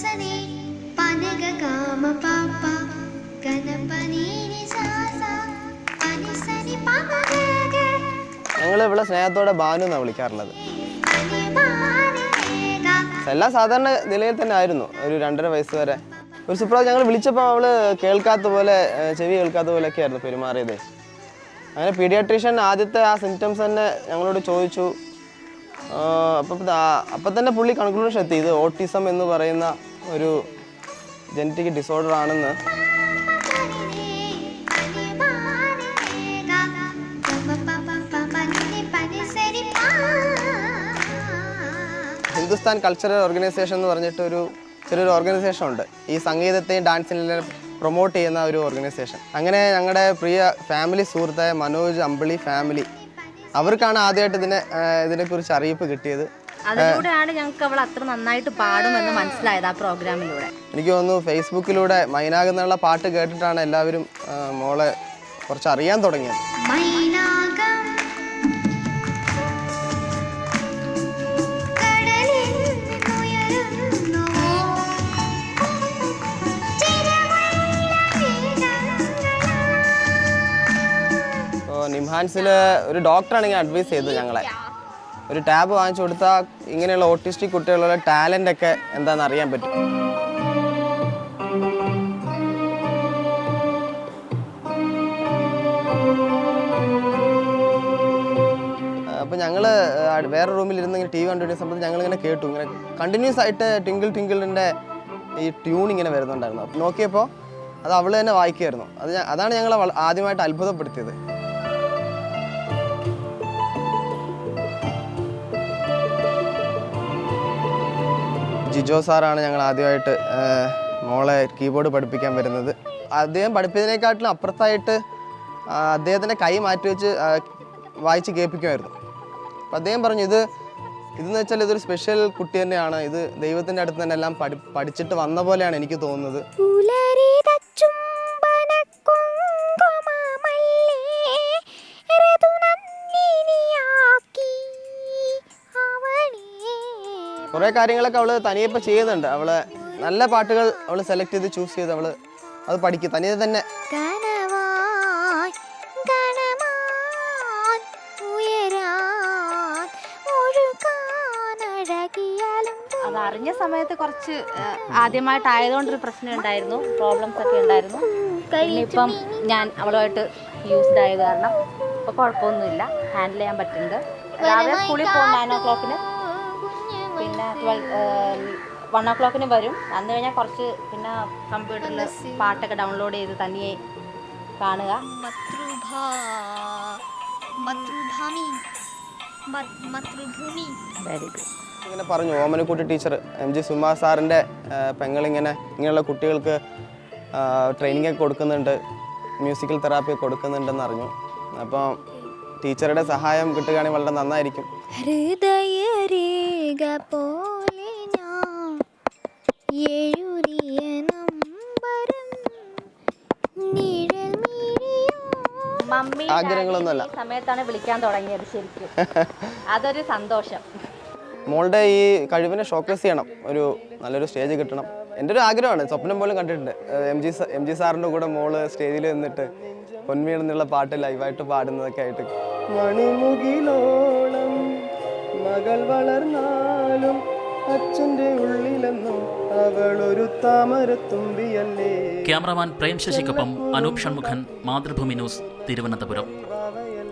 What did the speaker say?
सने पनग गाम पापा ഗണപനീനി സാസ പനിസനി പമഗഗ ഞങ്ങൾ ഇവിടെ സ്നേഹത്തോടെ ബാനു എന്നാണ് വിളിക്കാറുള്ളത്. എല്ലാം സാധാരണ നിലയിൽ തന്നെ ആയിരുന്നു ഒരു രണ്ടര വയസ്സ് വരെ. ഒരു സുപ്രാവ് ഞങ്ങൾ വിളിച്ചപ്പോൾ അവൾ കേൾക്കാത്ത പോലെ ചെവി കേൾക്കാത്ത പോലെയൊക്കെ ആയിരുന്നു പെരുമാറിയത്. അങ്ങനെ പീഡിയാട്രീഷ്യൻ ആദ്യത്തെ ആ സിംറ്റംസ് തന്നെ ഞങ്ങളോട് ചോദിച്ചു. അപ്പം അപ്പം തന്നെ പുള്ളി കൺക്ലൂഷൻ എത്തി ഇത് ഓട്ടിസം എന്ന് പറയുന്ന ഒരു ജനറ്റിക് ഡിസോർഡർ ആണെന്ന് ഹിന്ദുസ്ഥാൻ കൾച്ചറൽ ഓർഗനൈസേഷൻ എന്ന് പറഞ്ഞിട്ട് ഒരു ചെറിയൊരു ഓർഗനൈസേഷൻ ഉണ്ട്. ഈ സംഗീതത്തെയും ഡാൻസിനെ പ്രൊമോട്ട് ചെയ്യുന്ന ഒരു ഓർഗനൈസേഷൻ അങ്ങനെ ഞങ്ങളുടെ പ്രിയ ഫാമിലി സുഹൃത്തായ മനോജ് അമ്പിളി ഫാമിലി അവർക്കാണ് ആദ്യമായിട്ട് ഇതിനെ ഇതിനെക്കുറിച്ച് അറിയിപ്പ് കിട്ടിയത്. അതിലൂടെയാണ് ഞങ്ങൾക്ക് അവൾ അത്ര നന്നായിട്ട് പാടുമെന്ന് മനസ്സിലായത് ആ പ്രോഗ്രാമിലൂടെ. എനിക്ക് തോന്നുന്നു ഫേസ്ബുക്കിലൂടെ മൈനാഗ് എന്നുള്ള പാട്ട് കേട്ടിട്ടാണ് എല്ലാവരും മോളെ കുറച്ച് അറിയാൻ തുടങ്ങിയത് നിംഹാൻസിൽ ഒരു ഡോക്ടറാണ് ഞാൻ അഡ്വൈസ് ചെയ്തത് ഞങ്ങളെ. ഒരു ടാബ് വാങ്ങിച്ചു കൊടുത്താൽ ഇങ്ങനെയുള്ള ഓട്ടിസ്റ്റിക് കുട്ടികളുടെ ടാലന്റ് ഒക്കെ എന്താണെന്ന് അറിയാൻ പറ്റും. അപ്പോൾ ഞങ്ങൾ വേറെ റൂമിൽ ഇരുന്ന് ഇങ്ങനെ ടി വി കണ്ടുപിടിക്കുന്ന സമയത്ത് ഞങ്ങൾ ഇങ്ങനെ കേട്ടു. ഇങ്ങനെ കണ്ടിന്യൂസ് ആയിട്ട് ട്വിങ്കിൾ ട്വിങ്കിളിന്റെ ഈ ട്യൂൺ ഇങ്ങനെ വരുന്നുണ്ടായിരുന്നു. നോക്കിയപ്പോൾ അത് അവൾ തന്നെ വായിക്കുമായിരുന്നു അത് അതാണ് ഞങ്ങളെ ആദ്യമായിട്ട് അത്ഭുതപ്പെടുത്തിയത്. ജിജോ സാറാണ് ഞങ്ങൾ ആദ്യമായിട്ട് മോളെ കീബോർഡ് പഠിപ്പിക്കാൻ വരുന്നത്. അദ്ദേഹം പഠിപ്പിച്ചതിനെക്കാട്ടിലും അപ്പുറത്തായിട്ട് അദ്ദേഹത്തിന്റെ കൈ മാറ്റി വെച്ച് വായിച്ച് കേൾപ്പിക്കുമായിരുന്നു. അപ്പം അദ്ദേഹം പറഞ്ഞു ഇത് ഇതെന്ന് വെച്ചാൽ ഇതൊരു സ്പെഷ്യൽ കുട്ടി തന്നെയാണ്. ഇത് ദൈവത്തിന്റെ അടുത്ത് തന്നെ എല്ലാം പഠി പഠിച്ചിട്ട് വന്ന പോലെയാണ് എനിക്ക് തോന്നുന്നത്. കുറേ കാര്യങ്ങളൊക്കെ അവൾ തനിയെ ഇപ്പം ചെയ്യുന്നുണ്ട്. അവൾ നല്ല പാട്ടുകൾ അവൾ സെലക്ട് ചെയ്ത് ചൂസ് ചെയ്ത് അവൾ അത് പഠിക്കും. തനിയെ തന്നെ അത് അറിഞ്ഞ സമയത്ത് കുറച്ച് ആ, ആദ്യമായിട്ടായതുകൊണ്ടൊരു പ്രശ്നം ഉണ്ടായിരുന്നു. പ്രോബ്ലംസ് ഒക്കെ ഉണ്ടായിരുന്നു. ഇപ്പം ഞാൻ അവളുമായിട്ട് യൂസ്ഡ് ആയത് കാരണം ഇപ്പം കുഴപ്പമൊന്നുമില്ല. ഹാൻഡിൽ ചെയ്യാൻ പറ്റുന്നുണ്ട്. രാവിലെ സ്കൂളിൽ പോകും നയൻ ഓ ക്ലോക്കിന് വൺ ഓ ക്ലോക്കിന് വരും. അന്ന് കഴിഞ്ഞാൽ കുറച്ച് പിന്നെ കമ്പ്യൂട്ടറിൽ പാട്ടൊക്കെ ഡൗൺലോഡ് ചെയ്ത് തനിയെ കാണുക. വെരി ഗുഡ് ഇങ്ങനെ പറഞ്ഞു Omanakutty teacher M G Suma സാറിന്റെ പെങ്ങളിങ്ങനെ ഇങ്ങനെയുള്ള കുട്ടികൾക്ക് ട്രെയിനിങ് ഒക്കെ കൊടുക്കുന്നുണ്ട്. മ്യൂസിക്കൽ തെറാപ്പി കൊടുക്കുന്നുണ്ടെന്ന് അറിഞ്ഞു. അപ്പം ടീച്ചറുടെ സഹായം കിട്ടുകയാണെങ്കിൽ വളരെ നന്നായിരിക്കും. ഹൃദയരേഖ പോലെ ഞാൻ എഴുതിയ നമ്പരം നിഴൽ മമ്മി ആഗ്രഹങ്ങളൊന്നുമല്ല. സമയത്താണ് വിളിക്കാൻ തുടങ്ങിയത് ശരിക്കും. അതൊരു സന്തോഷം. മോളുടെ ഈ കഴിവിനെ ഷോക്കേസ് ചെയ്യണം. ഒരു നല്ലൊരു സ്റ്റേജ് കിട്ടണം. എന്റെ ഒരു ആഗ്രഹമാണ്. സ്വപ്നം പോലും കണ്ടിട്ടുണ്ട്. എം ജി എം ജി സാറിന്റെ കൂടെ മോൾ സ്റ്റേജിൽ നിന്നിട്ട് പൊന്മീണെന്നുള്ള പാട്ട് ലൈവായിട്ട് പാടുന്നതൊക്കെ ആയിട്ട്. മണിമുകിലോളം മകൾ വളർന്നാലും അച്ഛന്റെ ഉള്ളിലെന്നും അവളൊരു താമരത്തുമ്പിയല്ലേ? ക്യാമറമാൻ പ്രേം ശശിക്കൊപ്പം അനൂപ് ഷൺമുഖൻ മാതൃഭൂമി ന്യൂസ് തിരുവനന്തപുരം.